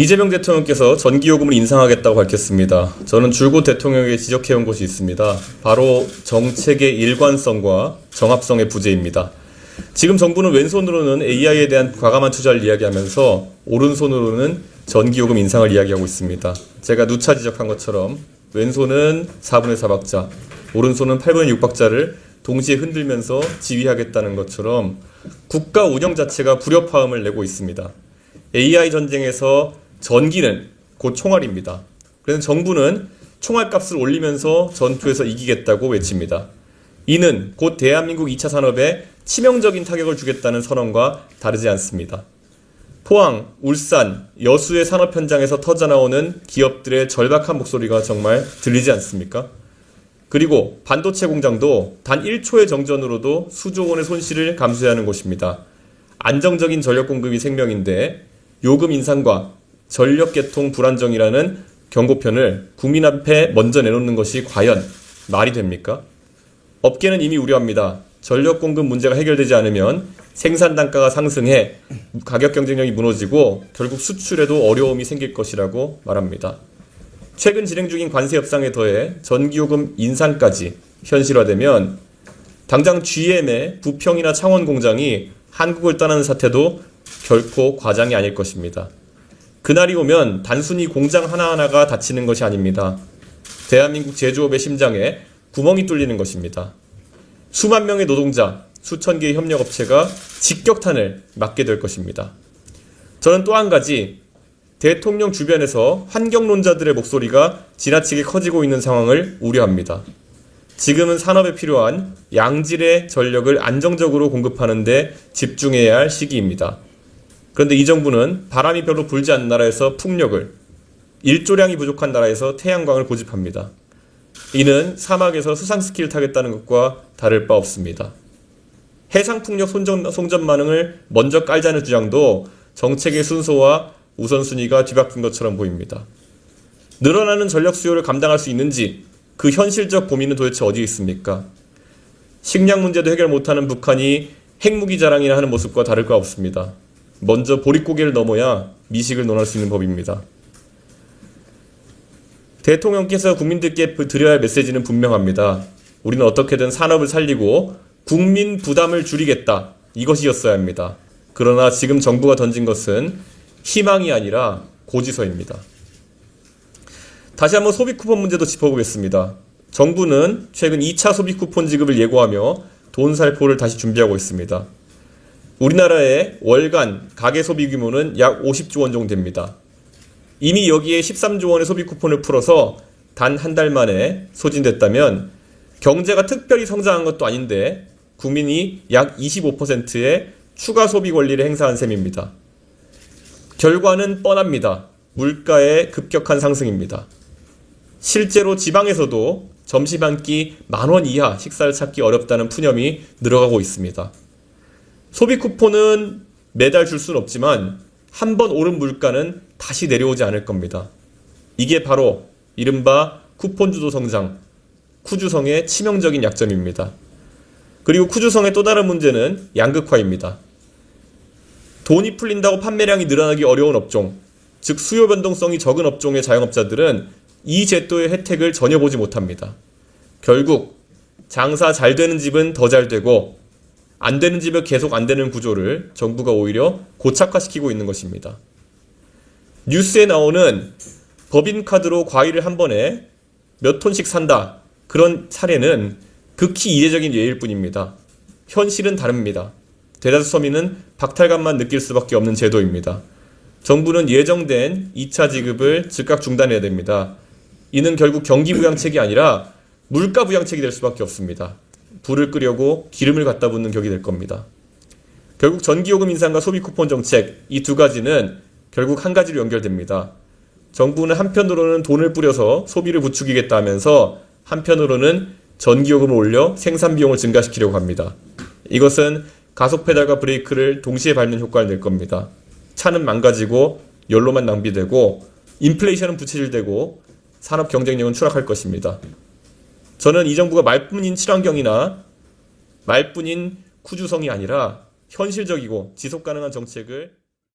이재명 대통령께서 전기요금을 인상하겠다고 밝혔습니다. 저는 줄곧 대통령에게 지적해온 것이 있습니다. 바로 정책의 일관성과 정합성의 부재입니다. 지금 정부는 왼손으로는 AI에 대한 과감한 투자를 이야기하면서 오른손으로는 전기요금 인상을 이야기하고 있습니다. 제가 누차 지적한 것처럼 왼손은 4분의 4박자, 오른손은 8분의 6박자를 동시에 흔들면서 지휘하겠다는 것처럼 국가 운영 자체가 불협화음을 내고 있습니다. AI 전쟁에서 전기는 곧 총알입니다. 그래서 정부는 총알값을 올리면서 전투에서 이기겠다고 외칩니다. 이는 곧 대한민국 2차 산업에 치명적인 타격을 주겠다는 선언과 다르지 않습니다. 포항, 울산, 여수의 산업 현장에서 터져나오는 기업들의 절박한 목소리가 정말 들리지 않습니까? 그리고 반도체 공장도 단 1초의 정전으로도 수조 원의 손실을 감수해야 하는 곳입니다. 안정적인 전력 공급이 생명인데 요금 인상과 전력 개통 불안정이라는 경고편을 국민 앞에 먼저 내놓는 것이 과연 말이 됩니까? 업계는 이미 우려합니다. 전력 공급 문제가 해결되지 않으면 생산 단가가 상승해 가격 경쟁력이 무너지고 결국 수출에도 어려움이 생길 것이라고 말합니다. 최근 진행 중인 관세 협상에 더해 전기요금 인상까지 현실화되면 당장 GM의 부평이나 창원 공장이 한국을 떠나는 사태도 결코 과장이 아닐 것입니다. 그날이 오면 단순히 공장 하나하나가 닫히는 것이 아닙니다. 대한민국 제조업의 심장에 구멍이 뚫리는 것입니다. 수만 명의 노동자, 수천 개의 협력업체가 직격탄을 맞게 될 것입니다. 저는 또 한 가지 대통령 주변에서 환경론자들의 목소리가 지나치게 커지고 있는 상황을 우려합니다. 지금은 산업에 필요한 양질의 전력을 안정적으로 공급하는 데 집중해야 할 시기입니다. 그런데 이 정부는 바람이 별로 불지 않는 나라에서 풍력을, 일조량이 부족한 나라에서 태양광을 고집합니다. 이는 사막에서 수상스키를 타겠다는 것과 다를 바 없습니다. 해상풍력 송전, 송전만응을 먼저 깔자는 주장도 정책의 순서와 우선순위가 뒤바뀐 것처럼 보입니다. 늘어나는 전력 수요를 감당할 수 있는지 그 현실적 고민은 도대체 어디에 있습니까? 식량 문제도 해결 못하는 북한이 핵무기 자랑이나 하는 모습과 다를 바 없습니다. 먼저 보릿고개를 넘어야 미식을 논할 수 있는 법입니다. 대통령께서 국민들께 드려야 할 메시지는 분명합니다. 우리는 어떻게든 산업을 살리고 국민 부담을 줄이겠다. 이것이었어야 합니다. 그러나 지금 정부가 던진 것은 희망이 아니라 고지서입니다. 다시 한번 소비 쿠폰 문제도 짚어보겠습니다. 정부는 최근 2차 소비 쿠폰 지급을 예고하며 돈 살포를 다시 준비하고 있습니다. 우리나라의 월간 가계 소비 규모는 약 50조 원 정도 됩니다. 이미 여기에 13조 원의 소비 쿠폰을 풀어서 단 한 달 만에 소진됐다면 경제가 특별히 성장한 것도 아닌데 국민이 약 25%의 추가 소비 권리를 행사한 셈입니다. 결과는 뻔합니다. 물가의 급격한 상승입니다. 실제로 지방에서도 점심 한 끼 만 원 이하 식사를 찾기 어렵다는 푸념이 늘어가고 있습니다. 소비 쿠폰은 매달 줄 수는 없지만 한 번 오른 물가는 다시 내려오지 않을 겁니다. 이게 바로 이른바 쿠폰주도 성장, 쿠주성의 치명적인 약점입니다. 그리고 쿠주성의 또 다른 문제는 양극화입니다. 돈이 풀린다고 판매량이 늘어나기 어려운 업종, 즉 수요 변동성이 적은 업종의 자영업자들은 이 제도의 혜택을 전혀 보지 못합니다. 결국 장사 잘 되는 집은 더 잘 되고 안 되는 집에 계속 안 되는 구조를 정부가 오히려 고착화시키고 있는 것입니다. 뉴스에 나오는 법인카드로 과일을 한 번에 몇 톤씩 산다. 그런 사례는 극히 이례적인 예일 뿐입니다. 현실은 다릅니다. 대다수 서민은 박탈감만 느낄 수밖에 없는 제도입니다. 정부는 예정된 2차 지급을 즉각 중단해야 됩니다. 이는 결국 경기 부양책이 아니라 물가 부양책이 될 수밖에 없습니다. 불을 끄려고 기름을 갖다 붓는 격이 될 겁니다. 결국 전기요금 인상과 소비 쿠폰 정책 이 두 가지는 결국 한 가지로 연결됩니다. 정부는 한편으로는 돈을 뿌려서 소비를 부추기겠다 하면서 한편으로는 전기요금을 올려 생산 비용을 증가시키려고 합니다. 이것은 가속 페달과 브레이크를 동시에 밟는 효과를 낼 겁니다. 차는 망가지고 연료만 낭비되고 인플레이션은 부채질되고 산업 경쟁력은 추락할 것입니다. 저는 이 정부가 말뿐인 친환경이나 말뿐인 쿠주성이 아니라 현실적이고 지속 가능한 정책을